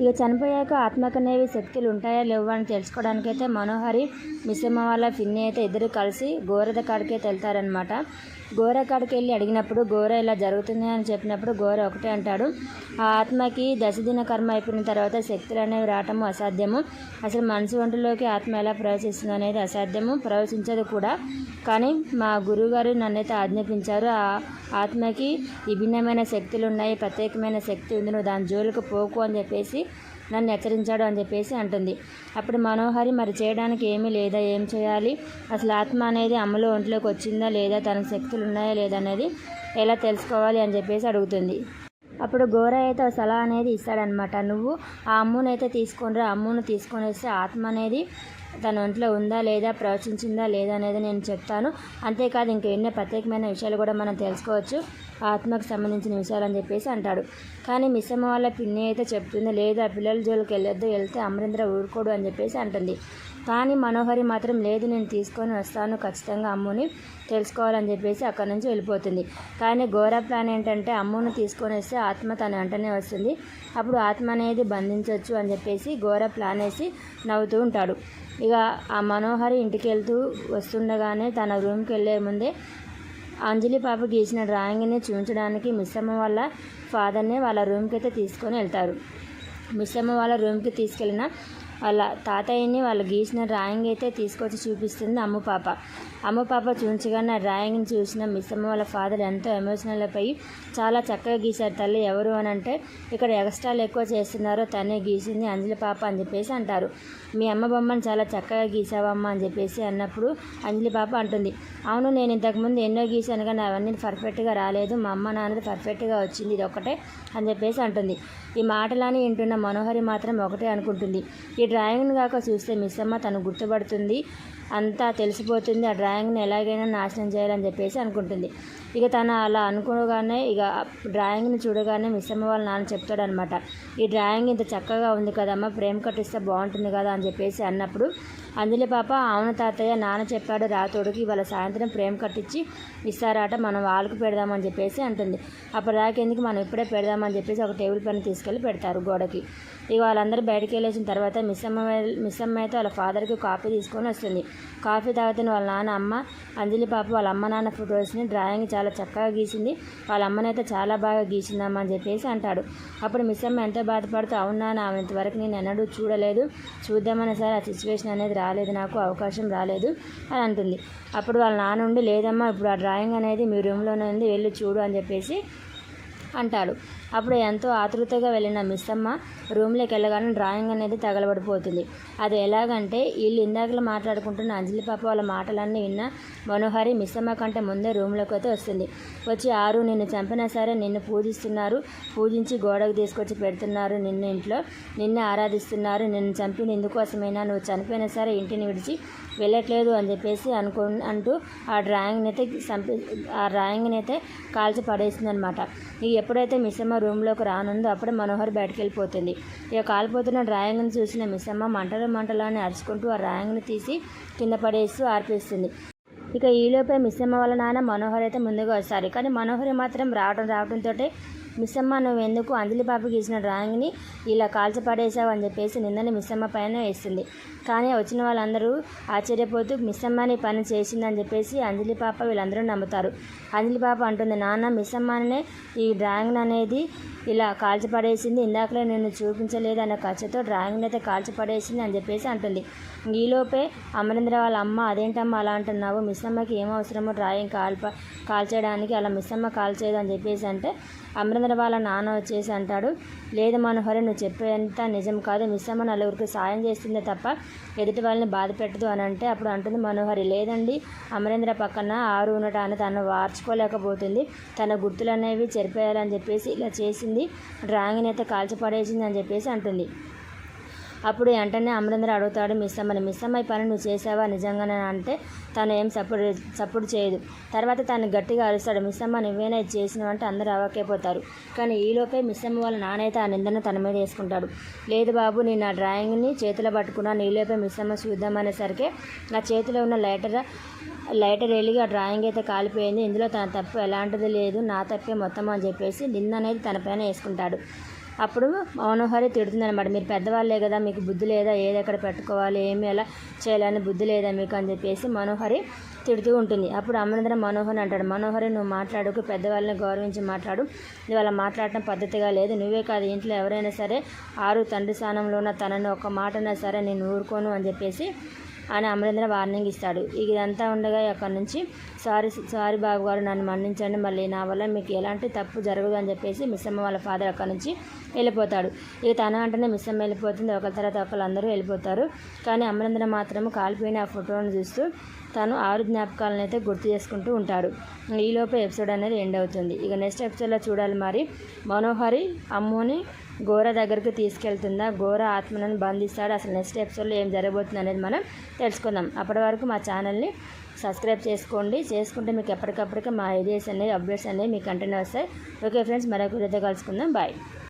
ఇక చనిపోయాక ఆత్మకనేవి శక్తులు ఉంటాయా లేవా అని తెలుసుకోవడానికైతే మనోహరి మిశ్రమ వాళ్ళ పిన్ని అయితే ఇద్దరు కలిసి గోరద కాడికైతే వెళ్తారనమాట గోర కాడికి వెళ్ళి అడిగినప్పుడు గోర ఇలా జరుగుతుంది అని చెప్పినప్పుడు గోర ఒకటే అంటాడు. ఆ ఆత్మకి దశదిన కర్మ అయిపోయిన తర్వాత శక్తులు అనేవి రావటము అసాధ్యము. అసలు మనసు ఒంటిలోకి ఆత్మ ఎలా ప్రవేశిస్తుంది అనేది అసాధ్యము. ప్రవేశించదు కూడా. కానీ మా గురువుగారు నన్నైతే ఆజ్ఞాపించారు ఆ ఆత్మకి విభిన్నమైన శక్తులు ఉన్నాయి ప్రత్యేకమైన శక్తి ఉంది నువ్వు దాని జోలికి పోకు అని చెప్పేసి నన్ను హెచ్చరించాడు అని చెప్పేసి అంటుంది. అప్పుడు మనోహరి మరి చేయడానికి ఏమీ లేదా? ఏం చేయాలి? అసలు ఆత్మ అనేది అమ్మలో ఒంట్లోకి వచ్చిందా లేదా? తన శక్తులు ఉన్నాయా లేదా? అనేది ఎలా తెలుసుకోవాలి? అని చెప్పేసి అడుగుతుంది. అప్పుడు గోర అయితే సలహా అనేది ఇస్తాడనమాట నువ్వు ఆ అమ్మునైతే తీసుకొని అమ్మును తీసుకొని వస్తే ఆత్మ అనేది తన ఒంట్లో ఉందా లేదా ప్రవచించిందా లేదా అనేది నేను చెప్తాను. అంతేకాదు ఇంకా ఎన్నో ప్రత్యేకమైన విషయాలు కూడా మనం తెలుసుకోవచ్చు. ఆత్మకు సంబంధించిన విషయాలు అని చెప్పేసి అంటాడు. కానీ మిస్సమ్మ వాళ్ళ పిన్ని అయితే చెప్తుంది లేదా పిల్లల జోలికి వెళ్ళొద్దు వెళ్తే అమరేంద్ర ఊరుకోడు అని చెప్పేసి అంటుంది. కానీ మనోహరి మాత్రం లేదు నేను తీసుకొని వస్తాను ఖచ్చితంగా అమ్ముని తెలుసుకోవాలని చెప్పేసి అక్కడి నుంచి వెళ్ళిపోతుంది. కానీ ఘోర ప్లాన్ ఏంటంటే అమ్మును తీసుకొని వస్తే ఆత్మ తన వెంటనే వస్తుంది. అప్పుడు ఆత్మ అనేది బంధించవచ్చు అని చెప్పేసి ఘోర ప్లాన్ వేసి నవ్వుతూ ఉంటాడు. ఇక ఆ మనోహరి ఇంటికి వెళ్తూ వస్తుండగానే తన రూమ్కి వెళ్ళే ముందే అంజలి పాప గీసిన డ్రాయింగ్ని చూపించడానికి మిస్సమ్మ వాళ్ళ ఫాదర్ని వాళ్ళ రూమ్కి అయితే తీసుకొని వెళ్తారు. మిస్సమ్మ వాళ్ళ రూమ్కి తీసుకెళ్ళిన వాళ్ళ తాతయ్యని వాళ్ళు గీసిన డ్రాయింగ్ అయితే తీసుకొచ్చి చూపిస్తుంది అమ్ము పాప. అమ్ము పాప చూపించగానే ఆ డ్రాయింగ్ని చూసిన మిస్సమ్మ వాళ్ళ ఫాదర్ ఎంతో ఎమోషనల్ అయిపోయి చాలా చక్కగా గీశారు తల్లి ఎవరు అని అంటే ఇక్కడ ఎక్స్ట్రాలు ఎక్కువ చేస్తున్నారో తనే గీసింది అంజలి పాప అని చెప్పేసి అంటారు. మీ అమ్మ బొమ్మను చాలా చక్కగా గీసావమ్మ అని చెప్పేసి అన్నప్పుడు అంజలి పాప అంటుంది. అవును నేను ఇంతకుముందు ఎన్నో గీశాను కానీ అవన్నీ పర్ఫెక్ట్గా రాలేదు. మా అమ్మ నాన్నది పర్ఫెక్ట్గా వచ్చింది ఇది ఒకటే అని చెప్పేసి అంటుంది. ఈ మాటలని వింటున్న మనోహరి మాత్రం ఒకటే అనుకుంటుంది. ఈ డ్రాయింగ్ని కాక చూస్తే మిస్ అమ్మ తను గుర్తుపడుతుంది అంతా తెలిసిపోతుంది. ఆ డ్రాయింగ్ని ఎలాగైనా నాశనం చేయాలని చెప్పేసి అనుకుంటుంది. ఇక తను అలా అనుకోగానే ఇక డ్రాయింగ్ని చూడగానే మిస్ అమ్మ వాళ్ళ నాన్న చెప్తాడనమాట ఈ డ్రాయింగ్ ఇంత చక్కగా ఉంది కదమ్మా ప్రేమ కట్టిస్తే బాగుంటుంది కదా అని చెప్పేసి అన్నప్పుడు అంజలి పాప అవును తాతయ్య నాన్న చెప్పాడు రాతోడికి ఇవాళ సాయంత్రం ప్రేమ కట్టించి ఇస్తారట మనం వాళ్ళకి పెడదామని చెప్పేసి అంటుంది. అప్పటిదాకా ఎందుకు మనం ఇప్పుడే పెడదామని చెప్పేసి ఒక టేబుల్ పైన తీసుకెళ్ళి పెడతారు గోడకి. ఇక వాళ్ళందరూ బయటకు వెళ్ళేసిన తర్వాత మిస్ అమ్మ మిస్ అమ్మ అయితే వాళ్ళ ఫాదర్కి కాఫీ తీసుకొని వస్తుంది. కాఫీ తాగుతున్న వాళ్ళ నాన్న అమ్మ అంజలి పాప వాళ్ళ అమ్మ నాన్న ఫొటోస్ని డ్రాయింగ్ చాలా చక్కగా గీసింది. వాళ్ళ అమ్మనైతే చాలా బాగా గీసిందమ్మా అని చెప్పేసి అంటాడు. అప్పుడు మిస్ అమ్మ ఎంతో బాధపడుతూ అవునా ఆమె ఇంతవరకు నేను ఎన్నడూ చూడలేదు. చూద్దామని సరే ఆ సిచ్యువేషన్ అనేది రాలేదు నాకు అవకాశం రాలేదు అని అంటుంది. అప్పుడు వాళ్ళ నాన్న ఉండి లేదమ్మా ఇప్పుడు ఆ డ్రాయింగ్ అనేది మీ రూమ్లోనే ఉంది వెళ్ళి చూడు అని చెప్పేసి అంటాడు. అప్పుడు ఎంతో ఆతృతగా వెళ్ళిన మిస్సమ్మ రూమ్లోకి వెళ్ళగానే డ్రాయింగ్ అనేది తగలబడిపోతుంది. అది ఎలాగంటే వీళ్ళు ఇందాకలు మాట్లాడుకుంటున్న అంజలి పాప వాళ్ళ మాటలన్నీ విన్న మనోహరి మిస్సమ్మ కంటే ముందే రూమ్లోకి అయితే వస్తుంది. వచ్చి ఆరు నిన్ను చంపినా సరే నిన్ను పూజిస్తున్నారు. పూజించి గోడకు తీసుకొచ్చి పెడుతున్నారు నిన్ను ఇంట్లో. నిన్ను ఆరాధిస్తున్నారు. నిన్ను చంపిన ఇందుకోసమైనా నువ్వు చనిపోయినా సరే ఇంటిని విడిచి వెళ్ళట్లేదు అని చెప్పేసి అనుకు అంటూ ఆ డ్రాయింగ్ని అయితే చంపి ఆ డ్రాయింగ్ని అయితే కాల్చి పడేసింది అనమాట ఇక ఎప్పుడైతే మిస్సమ్మ రూమ్లోకి రానుందో అప్పుడు మనోహర్ బయటకు వెళ్ళిపోతుంది ఇక కాలిపోతున్న డ్రాయింగ్ని చూసిన మిస్సమ్మ మంటలు మంటలు అని అరుచుకుంటూ ఆ డ్రాయింగ్ని తీసి కింద పడేస్తూ ఆర్పిస్తుంది. ఇక ఈలోపే మిస్సమ్మ వాళ్ళ నాన్న మనోహర్ అయితే ముందుగా వస్తారు. కానీ మనోహరి మాత్రం రావడం రావడంతో మిస్సమ్మ నువ్వు ఎందుకు అంజలిబాబు గీసిన డ్రాయింగ్ని ఇలా కాల్చపడేశావు అని చెప్పేసి నిన్ననే మిస్సమ్మ పైన వేస్తుంది కానీ వచ్చిన వాళ్ళందరూ ఆశ్చర్యపోతూ మిస్సమ్మని పని చేసిందని చెప్పేసి అంజలి పాప వీళ్ళందరూ నమ్ముతారు. అంజలి పాప అంటుంది నాన్న మిస్సమ్మనే ఈ డ్రాయింగ్ అనేది ఇలా కాల్చిపడేసింది. ఇందాకలే నేను చూపించలేదు అన్న ఖర్చుతో డ్రాయింగ్ని అయితే కాల్చిపడేసింది అని చెప్పేసి అంటుంది. ఈలోపే అమరేంద్ర వాళ్ళ అమ్మ అదేంటమ్మా అలా అంటున్నావు? మిస్సమ్మకి ఏం అవసరమో డ్రాయింగ్ కాల్ప కాల్చేయడానికి అలా మిస్సమ్మ కాల్చేయదు అని చెప్పేసి అంటే అమరేంద్ర వాళ్ళ నాన్న వచ్చేసి అంటాడు లేదు మనోహరి నువ్వు చెప్పేంత నిజం కాదు. మిస్సమ్మ నలుగురికి సాయం చేస్తుందే తప్ప ఎదుటి వాళ్ళని బాధ పెట్టదు అని అంటే అప్పుడు అంటుంది మనోహరి లేదండి అమరేంద్ర పక్కన ఆరు ఉండటాన్ని తను వార్చుకోలేకపోతుంది. తన గుర్తులు అనేవి చెరిపేయాలని చెప్పేసి ఇలా చేసింది. డ్రాయింగ్ అయితే కాల్చిపడేసింది అని చెప్పేసి అంటుంది. అప్పుడు వెంటనే అమరేంద్ర అడుగుతాడు మిస్ అమ్మని మిస్ అమ్మాయి పని నువ్వు చేసావా? నిజంగానే అంటే తను ఏం సపోర్ట్ సపోర్ట్ చేయదు. తర్వాత తను గట్టిగా అరుస్తాడు మిస్ అమ్మ నువ్వేనా ఇది చేసినావు? అంటే అందరూ అవ్వకపోతారు కానీ ఈలోపే మిస్ అమ్మ వాళ్ళ నానైతే ఆ నిందన తన మీద వేసుకుంటాడు. లేదు బాబు నేను ఆ డ్రాయింగ్ని చేతిలో పట్టుకున్నాను ఈలోపే మిస్ అమ్మ చూద్దామనేసరికి నా చేతిలో ఉన్న లైటర్ లైటర్ వెలిగి ఆ డ్రాయింగ్ అయితే కాలిపోయింది. ఇందులో తన తప్పు ఎలాంటిది లేదు నా తప్పే మొత్తం అని చెప్పేసి నింద అనేది తన పైన వేసుకుంటాడు. అప్పుడు మనోహరి తిడుతుంది అనమాట మీరు పెద్దవాళ్ళే కదా మీకు బుద్ధి లేదా ఏది ఎక్కడ పెట్టుకోవాలి ఏమి ఎలా చేయాలని బుద్ధి లేదా మీకు? అని చెప్పేసి మనోహరి తిడుతూ ఉంటుంది. అప్పుడు అమరేంద్ర మనోహర్ అంటాడు మనోహరి నువ్వు మాట్లాడుకు పెద్దవాళ్ళని గౌరవించి మాట్లాడు. నువ్వు అలా మాట్లాడటం పద్ధతిగా లేదు. నువ్వే కాదు ఇంట్లో ఎవరైనా సరే ఆరు తండ్రి స్థానంలో ఉన్న తనని ఒక మాటనా సరే నేను ఊరుకోను అని చెప్పేసి అని అమరేంద్ర వార్నింగ్ ఇస్తాడు. ఇక ఇదంతా ఉండగా అక్కడి నుంచి సారీ సారీ బాబు గారు నన్ను మన్నించండి. మళ్ళీ నా వల్ల మీకు ఎలాంటి తప్పు జరగదు అని చెప్పేసి మిస్సమ్మ వాళ్ళ ఫాదర్ అక్కడి నుంచి వెళ్ళిపోతాడు. ఇక తన అంటేనే మిస్సమ్మ వెళ్ళిపోతుంది. ఒకరి తర్వాత ఒకరు అందరూ వెళ్ళిపోతారు. కానీ అమరేంద్ర మాత్రం కాలిపోయిన ఆ ఫోటోను చూస్తూ తను ఆరు జ్ఞాపకాలను అయితే గుర్తు చేసుకుంటూ ఉంటాడు. ఈలోపు ఎపిసోడ్ అనేది ఎండ్ అవుతుంది. ఇక నెక్స్ట్ ఎపిసోడ్లో చూడాలి మరి. మనోహరి అమ్ముని ఘోర దగ్గరికి తీసుకెళ్తుందా? ఘోర ఆత్మలను బంధిస్తాడు? అసలు నెక్స్ట్ ఎపిసోడ్లో ఏం జరగబోతుంది అనేది మనం తెలుసుకుందాం. అప్పటి వరకు మా ఛానల్ని సబ్స్క్రైబ్ చేసుకోండి. చేసుకుంటే మీకు ఎప్పటికప్పటికి మా ఐడియాస్ అనేవి అప్డేట్స్ అనేవి మీకు కంటిన్యూ వస్తాయి. ఓకే ఫ్రెండ్స్ మరొక వీడియోతో కలుసుకుందాం. బాయ్